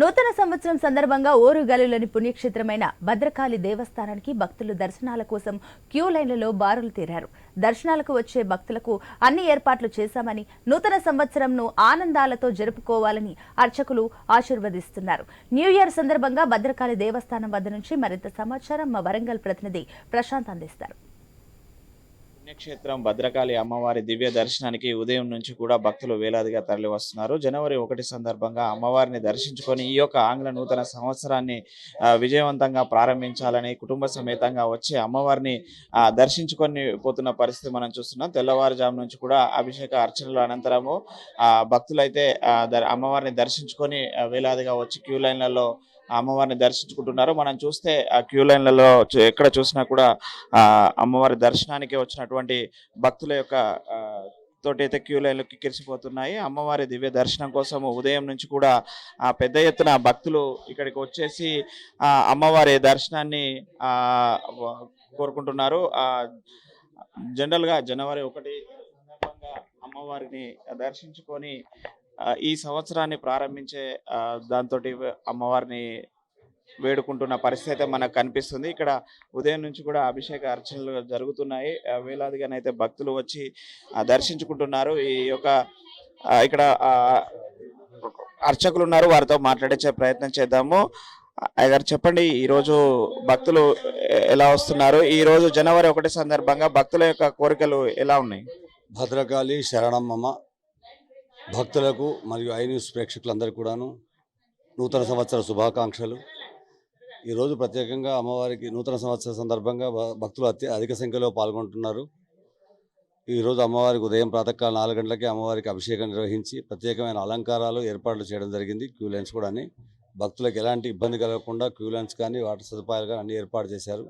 నూతన సంవత్సరం సందర్భంగా ఓరు ఓరుగల్లులోని పుణ్యక్షేత్రమైన భద్రకాళి దేవస్థానానికి భక్తులు దర్శనాల కోసం క్యూ లైన్లలో బారులు తీరారు. దర్శనాలకు వచ్చే భక్తులకు అన్ని ఏర్పాట్లు చేశామని నూతన సంవత్సరంను ఆనందాలతో జరుపుకోవాలని అర్చకులు ఆశీర్వదిస్తున్నారు. న్యూ ఇయర్ సందర్భంగా భద్రకాళి దేవస్థానం వద్ద నుంచి మరింత సమాచారం మా వరంగల్ ప్రతినిధి ప్రశాంత్ అందిస్తారు. పుణ్యక్షేత్రం భద్రకాళి అమ్మవారి దివ్య దర్శనానికి ఉదయం నుంచి కూడా భక్తులు వేలాదిగా తరలి వస్తున్నారు జనవరి ఒకటి సందర్భంగా అమ్మవారిని దర్శించుకొని ఈ యొక్క ఆంగ్ల నూతన సంవత్సరాన్ని విజయవంతంగా ప్రారంభించాలని కుటుంబ సమేతంగా వచ్చి అమ్మవారిని దర్శించుకొని పోతున్న పరిస్థితి మనం చూస్తున్నాం. తెల్లవారుజాము నుంచి కూడా అభిషేక అర్చనల అనంతరము భక్తులైతే అమ్మవారిని దర్శించుకొని వేలాదిగా వచ్చి క్యూ లైన్లలో అమ్మవారిని దర్శించుకుంటున్నారు మనం చూస్తే ఆ క్యూ లైన్లలో చూ- ఎక్కడ చూసినా కూడా అమ్మవారి దర్శనానికి వచ్చినటువంటి భక్తుల యొక్క తోటైతే తోటి అయితే క్యూ లైన్లు కిరిసిపోతున్నాయి. అమ్మవారి దివ్య దర్శనం కోసం ఉదయం నుంచి కూడా ఆ పెద్ద ఎత్తున భక్తులు ఇక్కడికి వచ్చేసి ఆ అమ్మవారి దర్శనాన్ని కోరుకుంటున్నారు. ఆ జనరల్గా జనవరి ఒకటి అమ్మవారిని దర్శించుకొని ఈ సంవత్సరాన్ని ప్రారంభించే దాంతో అమ్మవారిని వేడుకుంటున్న పరిస్థితి అయితే మనకు కనిపిస్తుంది. ఇక్కడ ఉదయం నుంచి కూడా అభిషేక అర్చనలు జరుగుతున్నాయి. వేలాదిగానైతే భక్తులు వచ్చి దర్శించుకుంటున్నారు. ఈ యొక్క ఇక్కడ అర్చకులు ఉన్నారు. వారితో మాట్లాడించే ప్రయత్నం చేద్దాము. అయ్యగారు చెప్పండి ఈరోజు భక్తులు ఎలా వస్తున్నారు? ఈ రోజు జనవరి ఒకటి సందర్భంగా భక్తుల యొక్క కోరికలు ఎలా ఉన్నాయి? భద్రకాళి శరణమ్మ భక్తులకు మరియు ఐ న్యూస్ ప్రేక్షకులందరికీ కూడాను నూతన సంవత్సర శుభాకాంక్షలు. ఈరోజు ప్రత్యేకంగా అమ్మవారికి నూతన సంవత్సర సందర్భంగా భక్తులు అత్య అధిక సంఖ్యలో పాల్గొంటున్నారు. ఈరోజు అమ్మవారికి ఉదయం ప్రాతకాల నాలుగు గంటలకే అమ్మవారికి అభిషేకం నిర్వహించి ప్రత్యేకమైన అలంకారాలు ఏర్పాట్లు చేయడం జరిగింది. క్యూ లైన్స్ కూడా అని భక్తులకు ఎలాంటి ఇబ్బంది కలగకుండా క్యూ లైన్స్ కానీ వాటర్ సదుపాయాలు కానీ అన్ని ఏర్పాటు చేశారు.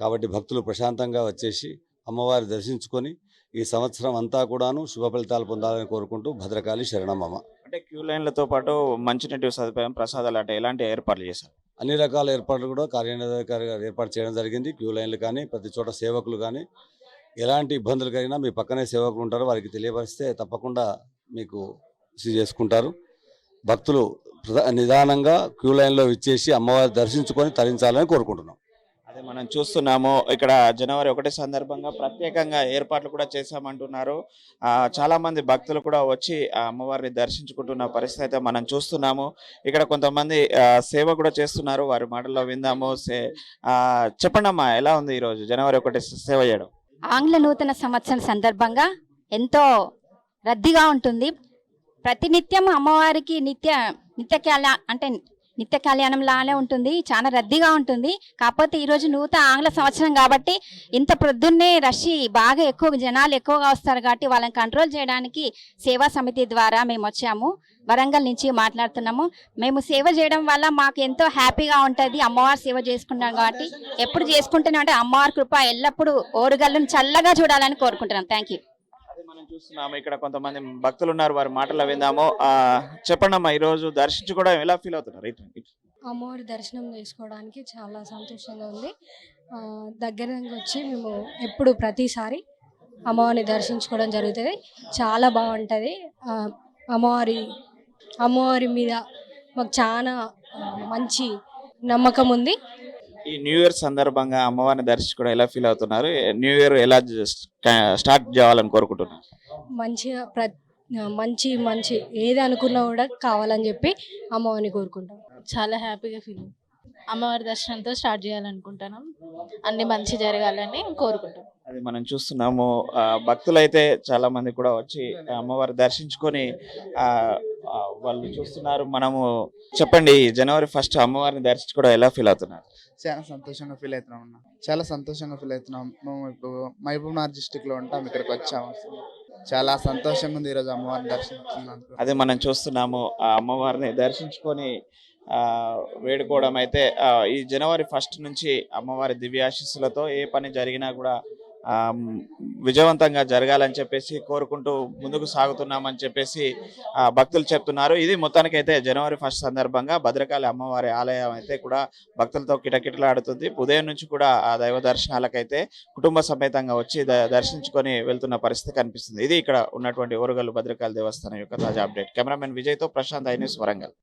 కాబట్టి భక్తులు ప్రశాంతంగా వచ్చేసి అమ్మవారి దర్శించుకొని ఈ సంవత్సరం అంతా కూడాను శుభ ఫలితాలు పొందాలని కోరుకుంటూ భద్రకాళి శరణమ్మ అంటే క్యూ లైన్లతో పాటు మంచినీటి సదుపాయం ప్రసాదాలు అంటే ఎలాంటి ఏర్పాట్లు చేశారు? అన్ని రకాల ఏర్పాట్లు కూడా కార్యనిర్వాహకారి గారు ఏర్పాటు చేయడం జరిగింది. క్యూ లైన్లు కానీ ప్రతి చోట సేవకులు కానీ ఎలాంటి ఇబ్బందులు కలిగినా మీ పక్కనే సేవకులు ఉంటారు. వారికి తెలియపరిస్తే తప్పకుండా మీకు చేసుకుంటారు. భక్తులు నిదానంగా క్యూ లైన్లో ఇచ్చేసి అమ్మవారి దర్శించుకొని తరించాలని కోరుకుంటున్నాం. అదే మనం చూస్తున్నాము ఇక్కడ జనవరి ఒకటి సందర్భంగా ప్రత్యేకంగా ఏర్పాట్లు కూడా చేశామంటున్నారు. చాలా మంది భక్తులు కూడా వచ్చి ఆ అమ్మవారిని దర్శించుకుంటున్న పరిస్థితి అయితే మనం చూస్తున్నాము. ఇక్కడ కొంతమంది సేవ కూడా చేస్తున్నారు. వారి మాటల్లో విందాము. సే చెప్పండమ్మా ఎలా ఉంది ఈరోజు జనవరి ఒకటి సేవ చేయడం? ఆంగ్ల నూతన సంవత్సరం సందర్భంగా ఎంతో రద్దీగా ఉంటుంది. ప్రతినిత్యం అమ్మవారికి నిత్య నిత్య అంటే నిత్య కళ్యాణం లానే ఉంటుంది చాలా రద్దీగా ఉంటుంది. కాకపోతే ఈరోజు నూతన ఆంగ్ల సంవత్సరం కాబట్టి ఇంత ప్రొద్దున్నే రష్ బాగా ఎక్కువ జనాలు ఎక్కువగా వస్తారు కాబట్టి వాళ్ళని కంట్రోల్ చేయడానికి సేవా సమితి ద్వారా మేము వచ్చాము. వరంగల్ నుంచి మాట్లాడుతున్నాము. మేము సేవ చేయడం వల్ల మాకు ఎంతో హ్యాపీగా ఉంటుంది. అమ్మవారి సేవ చేసుకుంటాం కాబట్టి ఎప్పుడు చేసుకుంటూనే అంటే అమ్మవారి కృప ఎల్లప్పుడూ ఓరుగల్లును చల్లగా చూడాలని కోరుకుంటున్నాం. థ్యాంక్ యూ మనం చూస్తున్నాము ఇక్కడ కొంతమంది భక్తులు ఉన్నారు వారి మాటల్లో విందాము. ఆ, చెప్పండి అమ్మా ఈరోజు దర్శించుకోవడం ఎలా ఫీల్ అవుతున్నారు. అమ్మవారి దర్శనం చేసుకోవడానికి చాలా సంతోషంగా ఉంది. ఆ, దగ్గరకు వచ్చి మేము ఎప్పుడు ప్రతిసారి అమ్మవారిని దర్శించుకోవడం జరుగుతుంది. చాలా బాగుంటుంది. ఆ, అమ్మవారి అమ్మవారి మీద మాకు చాలా మంచి నమ్మకం ఉంది. ఈ న్యూ ఇయర్ సందర్భంగా అమ్మవారిని దర్శించుకోవడం ఎలా ఫీల్ అవుతున్నారు? న్యూ ఇయర్ ఎలా జస్ట్ స్టార్ట్ చేయాలని కోరుకుంటున్నారు? మంచిగా ప్ర మంచి మంచి ఏది అనుకున్నా కూడా కావాలని చెప్పి అమ్మవారిని కోరుకుంటాం. చాలా హ్యాపీగా ఫీల్ అమ్మవారి దర్శనంతో స్టార్ట్ చేయాలనుకుంటున్నాం అన్ని మంచి జరగాలని కోరుకుంటాం. అది మనం చూస్తున్నాము. భక్తులైతే చాలా మంది కూడా వచ్చి అమ్మవారి దర్శించుకొని వాళ్ళు చూస్తున్నారు. మనము చెప్పండి జనవరి ఫస్ట్ అమ్మవారిని దర్శించుకోవడం ఎలా ఫీల్ అవుతున్నారు? చాలా సంతోషంగా ఫీల్ అవుతున్నాం అన్న. చాలా సంతోషంగా ఫీల్ అవుతున్నాం. మేము ఇప్పుడు మహబూబ్నగర్ డిస్టిక్లో ఉంటాం ఇక్కడికి వచ్చాము. చాలా సంతోషంగా ఉంది ఈరోజు అమ్మవారిని దర్శించుకున్నందుకు. అదే మనం చూస్తున్నాము ఆ అమ్మవారిని దర్శించుకొని ఆ వేడుకోవడం అయితే ఈ జనవరి ఫస్ట్ నుంచి అమ్మవారి దివ్యాశీస్సులతో ఏ పని జరిగినా కూడా విజయవంతంగా జరగాలని చెప్పేసి కోరుకుంటూ ముందుకు సాగుతున్నామని చెప్పేసి ఆ, భక్తులు చెప్తున్నారు. ఇది మొత్తానికైతే జనవరి ఫస్ట్ సందర్భంగా భద్రకాళి అమ్మవారి ఆలయం అయితే కూడా భక్తులతో కిటకిటలాడుతుంది. ఉదయం నుంచి కూడా ఆ దైవ దర్శనాలకైతే కుటుంబ సమేతంగా వచ్చి ద- దర్శించుకొని వెళ్తున్న పరిస్థితి కనిపిస్తుంది. ఇది ఇక్కడ ఉన్నటువంటి ఓరుగల్లు భద్రకాళి దేవస్థానం యొక్క తాజా అప్డేట్. కెమెరామెన్ విజయ్తో ప్రశాంత్ ఐ న్యూస్ వరంగల్.